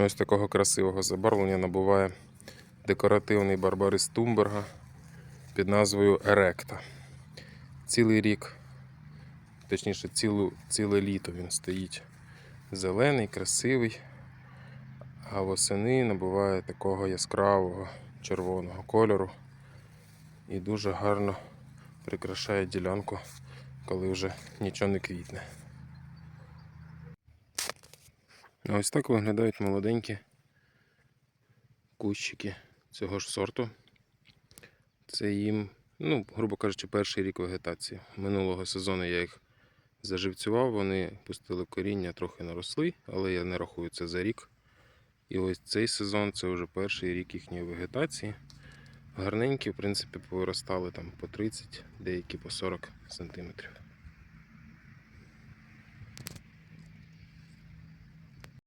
Ось такого красивого забарвлення набуває декоративний барбарис Тумберга під назвою Еректа. Цілий рік, точніше, цілу, ціле літо він стоїть зелений, красивий, а восени набуває такого яскравого червоного кольору і дуже гарно прикрашає ділянку, коли вже нічого не квітне. А Ось так виглядають молоденькі кущики цього ж сорту. Це їм, ну, грубо кажучи, перший рік вегетації. Минулого сезону я їх заживцював, вони пустили коріння, трохи наросли, але я не рахую це за рік. І ось цей сезон це вже перший рік їхньої вегетації. Гарненькі, в принципі, повиростали там по 30, деякі по 40 сантиметрів.